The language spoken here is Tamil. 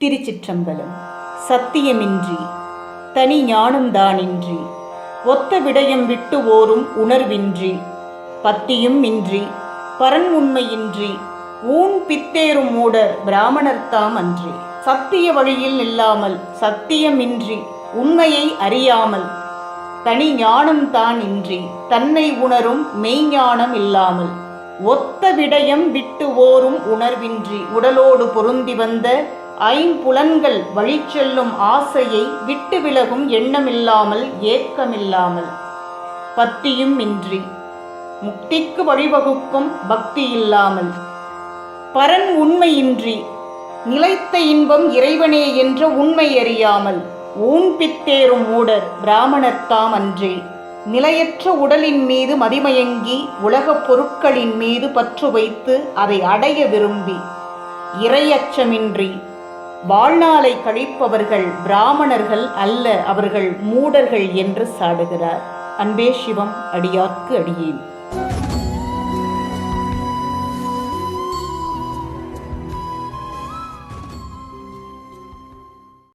திருச்சிற்றம்பலம். சத்தியமின்றி தனி ஞானம்தானின்றி ஒத்த விடயம் விட்டு ஓரும் உணர்வின்றி பத்தியும் இன்றி பரன் உண்மையின்றி ஊன் பித்தேறும் மூடர் பிராமணர்தாம் அன்றி. சத்திய வழியில் நில்லாமல் சத்தியமின்றி உண்மையை அறியாமல் தனி ஞானம் தான் இன்றி தன்னை உணரும் மெய்ஞானம் இல்லாமல் ஒத்த விடயம் விட்டு ஓரும் உணர்வின்றி உடலோடு பொருந்தி வந்த ஐம்புலன்கள் வழி செல்லும் ஆசையை விட்டு விலகும் எண்ணமில்லாமல் ஏக்கமில்லாமல். பத்தியும் இன்றி. முக்திக்கு வழிவகுக்கும் பக்தி இல்லாமல். பரன் உண்மையின்றி. நிலைத்த இன்பம் இறைவனே என்ற உண்மை அறியாமல். ஊன் பித்தேறும் மூடர் பிராமணர்தாம் அன்றே நிலையற்ற உடலின் மீது மதிமயங்கி உலகப் பொருட்களின் மீது பற்று வைத்து அதை அடைய விரும்பி. இறையச்சமின்றி. வாழ்நாளை கழிப்பவர்கள் பிராமணர்கள் அல்ல அவர்கள் மூடர்கள் என்று சாடுகிறார். அன்பே சிவம் அடியார்க்கு அடியேன்.